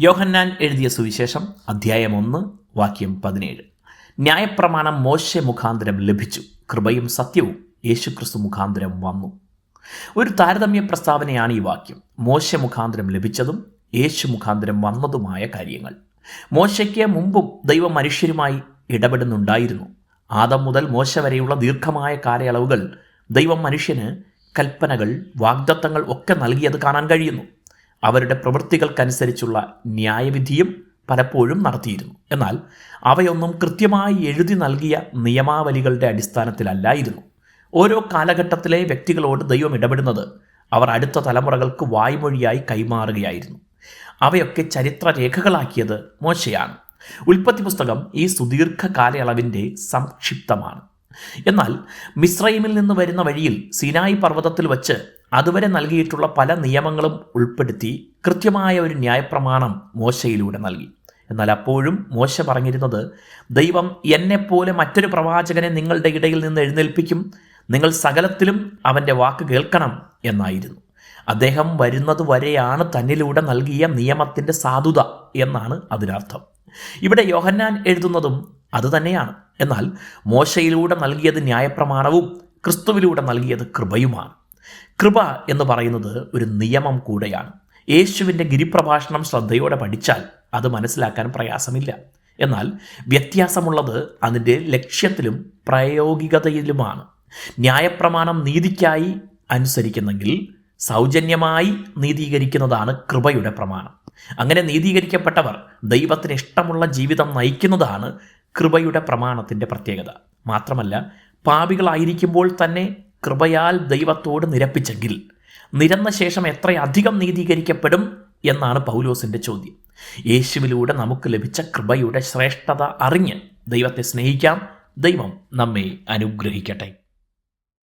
യോഹന്നാൻ എഴുതിയ സുവിശേഷം അധ്യായം ഒന്ന് വാക്യം പതിനേഴ്. ന്യായപ്രമാണം മോശ മുഖാന്തരം ലഭിച്ചു. കൃപയും സത്യവും യേശുക്രിസ്തു മുഖാന്തരം വന്നു. ഒരു താരതമ്യ പ്രസ്താവനയാണ് ഈ വാക്യം. മോശ മുഖാന്തരം ലഭിച്ചതും യേശു മുഖാന്തരം വന്നതുമായ കാര്യങ്ങൾ. മോശയ്ക്ക് മുമ്പും ദൈവം മനുഷ്യരുമായി ഇടപെടുന്നുണ്ടായിരുന്നു. ആദം മുതൽ മോശ വരെയുള്ള ദീർഘമായ കാലയളവുകൾ ദൈവം മനുഷ്യന് കൽപ്പനകൾ വാഗ്ദത്തങ്ങൾ ഒക്കെ നൽകിയത് കാണാൻ കഴിയുന്നു. അവരുടെ പ്രവൃത്തികൾക്കനുസരിച്ചുള്ള ന്യായവിധിയും പലപ്പോഴും നടത്തിയിരുന്നു. എന്നാൽ അവയൊന്നും കൃത്യമായി എഴുതി നൽകിയ നിയമാവലികളുടെ അടിസ്ഥാനത്തിലല്ലായിരുന്നു. ഓരോ കാലഘട്ടത്തിലെ വ്യക്തികളോട് ദൈവം ഇടപെടുന്നത് അവർ അടുത്ത തലമുറകൾക്ക് വായ്മൊഴിയായി കൈമാറുകയായിരുന്നു. അവയൊക്കെ ചരിത്രരേഖകളാക്കിയത് മോശയാണ്. ഉൽപ്പത്തി പുസ്തകം ഈ സുദീർഘ കാലയളവിന്റെ സംക്ഷിപ്തമാണ്. എന്നാൽ മിശ്രൈമിൽ നിന്ന് വരുന്ന വഴിയിൽ സിനായി പർവതത്തിൽ വച്ച് അതുവരെ നൽകിയിട്ടുള്ള പല നിയമങ്ങളും ഉൾപ്പെടുത്തി കൃത്യമായ ഒരു ന്യായപ്രമാണം മോശയിലൂടെ നൽകി. എന്നാൽ അപ്പോഴും മോശ പറഞ്ഞിരുന്നത് ദൈവം എന്നെപ്പോലെ മറ്റൊരു പ്രവാചകനെ നിങ്ങളുടെ ഇടയിൽ നിന്ന് എഴുന്നേൽപ്പിക്കും. നിങ്ങൾ സകലത്തിലും അവന്റെ വാക്ക് കേൾക്കണം എന്നായിരുന്നു. അദ്ദേഹം വരുന്നത് വരെയാണ് തന്നിലൂടെ നൽകിയ നിയമത്തിന്റെ സാധുത എന്നാണ് അതിനർത്ഥം. ഇവിടെ യോഹന്നാൻ എഴുതുന്നതും അതുതന്നെയാണ് എന്നാൽ മോശയിലൂടെ നൽകിയത് ന്യായപ്രമാണവും ക്രിസ്തുവിലൂടെ നൽകിയത് കൃപയുമാണ്. കൃപ എന്ന് പറയുന്നത് ഒരു നിയമം കൂടെയാണ്. യേശുവിന്റെ ഗിരിപ്രഭാഷണം ശ്രദ്ധയോടെ പഠിച്ചാൽ അത് മനസ്സിലാക്കാൻ പ്രയാസമില്ല. എന്നാൽ വ്യത്യാസമുള്ളത് അതിന്റെ ലക്ഷ്യത്തിലും പ്രായോഗികതയിലുമാണ്. ന്യായപ്രമാണം നീതിക്കായി അനുസരിക്കുന്നെങ്കിൽ സൗജന്യമായി നീതീകരിക്കുന്നതാണ് കൃപയുടെ പ്രമാണം. അങ്ങനെ നീതീകരിക്കപ്പെട്ടവർ ദൈവത്തിന് ഇഷ്ടമുള്ള ജീവിതം നയിക്കുന്നതാണ് കൃപയുടെ പ്രമാണത്തിന്റെ പ്രത്യേകത. മാത്രമല്ല പാപികളായിരിക്കുമ്പോൾ തന്നെ കൃപയാൽ ദൈവത്തോട് നിരപ്പിച്ചെങ്കിൽ നിരന്ന ശേഷം എത്രയധികം നീതീകരിക്കപ്പെടും എന്നാണ് പൗലോസിന്റെ ചോദ്യം. യേശുവിലൂടെ നമുക്ക് ലഭിച്ച കൃപയുടെ ശ്രേഷ്ഠത അറിഞ്ഞ് ദൈവത്തെ സ്നേഹിക്കാം. ദൈവം നമ്മെ അനുഗ്രഹിക്കട്ടെ.